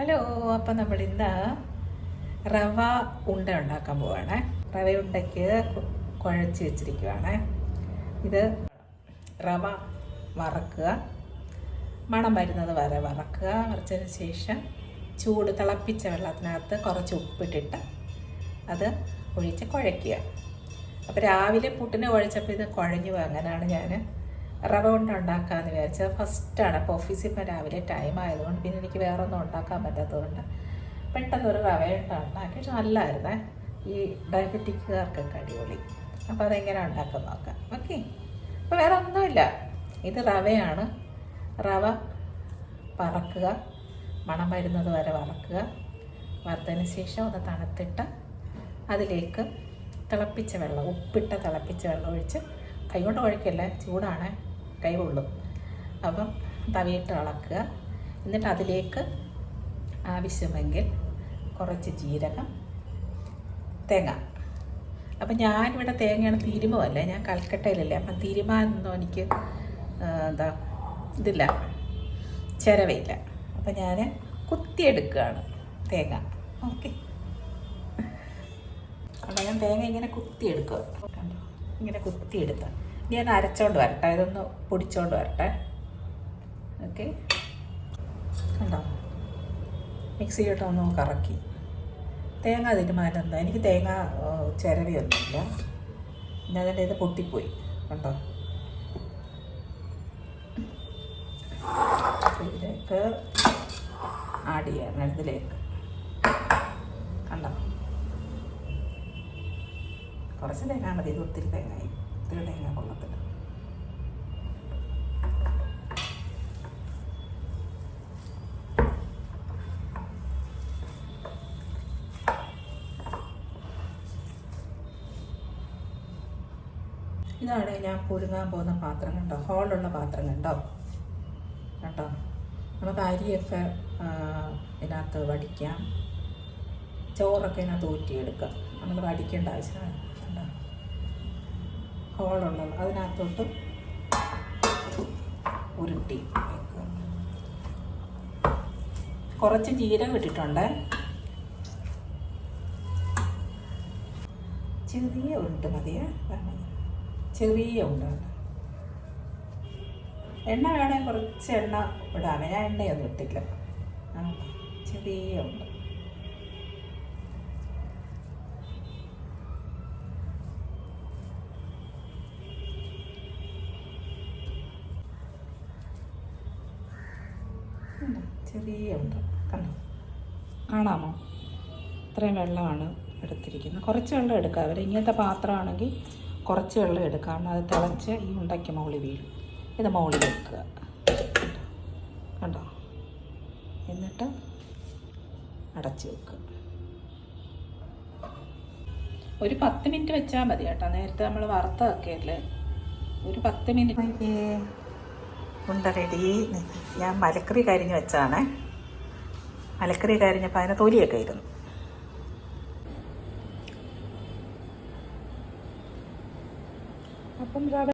Hello അപ്പം നമ്മൾ ഇന്ന് റവ ഉണ്ട ഉണ്ടാക്കാൻ പോവാണ്. റവ ഉണ്ടയ്ക്ക് കുഴച്ച് വെച്ചിരിക്കുവാണ്. ഇത് റവ വറക്കുക. മണം വരുന്നത് വരെ വറക്കുക. വറച്ചതിന് ശേഷം ചൂട് തിളപ്പിച്ച വെള്ളത്തിനകത്ത് കുറച്ച് ഉപ്പിട്ടിട്ട് അത് ഒഴിച്ച് കുഴയ്ക്കുക. അപ്പോൾ രാവിലെ പുട്ടിനെ കുഴച്ചപ്പോൾ ഇത് കുഴഞ്ഞു. അങ്ങനെയാണ് ഞാൻ റവ കൊണ്ട് ഉണ്ടാക്കാമെന്ന് വിചാരിച്ചത്. ഫസ്റ്റാണ്. അപ്പോൾ ഓഫീസിൽ ഇപ്പോൾ രാവിലെ ടൈം ആയതുകൊണ്ട് പിന്നെ എനിക്ക് വേറെ ഒന്നും ഉണ്ടാക്കാൻ പറ്റാത്തതുകൊണ്ട് പെട്ടെന്ന് ഒരു റവ കൊണ്ട് ഉണ്ടാക്കി. പക്ഷെ നല്ലതായിരുന്നേ ഈ ഡയബറ്റിക്കുകാർക്കൊക്കെ അടിപൊളി. അപ്പോൾ അതെങ്ങനെ ഉണ്ടാക്കാൻ നോക്കാം. ഓക്കെ അപ്പോൾ വേറെ ഒന്നുമില്ല. ഇത് റവയാണ്. റവ വറക്കുക. മണം വരുന്നത് വരെ വറക്കുക. വറുത്തതിന് ശേഷം ഒന്ന് തണുത്തിട്ട് അതിലേക്ക് തിളപ്പിച്ച വെള്ളം ഉപ്പിട്ട തിളപ്പിച്ച വെള്ളം ഒഴിച്ച് കൈകൊണ്ട് കുഴക്കല്ലേ ചൂടാണ്. കൈ അപ്പം തവിയിട്ട് ഇളക്കുക എന്നിട്ട് അതിലേക്ക് ആവശ്യമെങ്കിൽ കുറച്ച് ജീരകം തേങ്ങ. അപ്പം ഞാനിവിടെ തേങ്ങയാണ് തിരുമുമല്ലേ ഞാൻ കൽക്കട്ടയിലല്ലേ അപ്പം തിരുമാനൊന്നും എനിക്ക് എന്താ ഇതില്ല ചിരവയില്ല. അപ്പം ഞാൻ കുത്തിയെടുക്കുകയാണ് തേങ്ങ. ഓക്കെ. അപ്പം ഞാൻ തേങ്ങ ഇങ്ങനെ കുത്തിയെടുക്കുക. കണ്ടോ? ഇങ്ങനെ കുത്തിയെടുത്താൽ ഞാൻ അരച്ചോണ്ട് വരട്ടെ. ഇതൊന്ന് പൊടിച്ചോണ്ട് വരട്ടെ. ഓക്കെ കണ്ടോ? മിക്സിയിലോട്ട് ഒന്ന് കറക്കി. തേങ്ങ തീരുമാനം എനിക്ക് തേങ്ങ ചിരവിയൊന്നുമില്ല പിന്നെ അതിന്റെ ഇത് പൊട്ടിപ്പോയി. കണ്ടോ? ഇതിലേക്ക് ആഡ് ചെയ്യണം ഇതിലേക്ക്. കണ്ടോ? കുറച്ച് തേങ്ങ മതി. ഇത് ഒത്തിരി തേങ്ങായി ഒത്തിരി തേങ്ങ കൊള്ളത്തില്ല. ഇതാണ് ഞാൻ പുഴുങ്ങാൻ പോകുന്ന പാത്രം കണ്ടോ? ഹോളുള്ള പാത്രം കണ്ടോ? കേട്ടോ നമുക്ക് അരിയൊക്കെ ഇതിനകത്ത് വടിക്കാം. ചോറൊക്കെ ഇതിനകത്ത് ഊറ്റിയെടുക്കാം. നമ്മൾ വടിക്കേണ്ട ആവശ്യമാണ് ഹോളുള്ളത്. അതിനകത്തോട്ട് ഉരുട്ടി കുറച്ച് ജീരകം ഇട്ടിട്ടുണ്ട്. ചെറിയ ഉരുട്ട് മതിയേ. ചെറിയ ഉണ്ടാണ് എണ്ണ വേണേൽ കുറച്ച് എണ്ണ ഇടാമേ ഞാൻ എണ്ണയൊന്നും ഇട്ടില്ല ചെറിയ ഉണ്ട് ചെറിയ ഉണ്ട്? കണ്ടോ? കാണാമോ? ഇത്രയും വെള്ളമാണ് എടുത്തിരിക്കുന്നത്. കുറച്ച് വെള്ളം എടുക്കുക അവർ ഇങ്ങനത്തെ പാത്രമാണെങ്കിൽ കുറച്ച് വെള്ളം എടുക്കുക കാരണം അത് തിളച്ച് ഈ ഉണ്ടയ്ക്ക് മുകളിൽ വീഴും. ഇത് മുകളിൽ വെക്കുക. കണ്ടോ? എന്നിട്ട് അടച്ച് വെക്കുക. ഒരു പത്ത് മിനിറ്റ് വെച്ചാൽ മതി കേട്ടോ. നേരത്തെ നമ്മൾ വറുത്തതൊക്കെ അല്ലേ? ഒരു പത്ത് മിനിറ്റ്. ഉണ്ട റെഡി ഞാൻ മലക്കറി കരിഞ്ഞ് വെച്ചാണ്. മലക്കറി കരിഞ്ഞപ്പോൾ അതിന് തൊലിയൊക്കെ ഇരുന്നു അപ്പം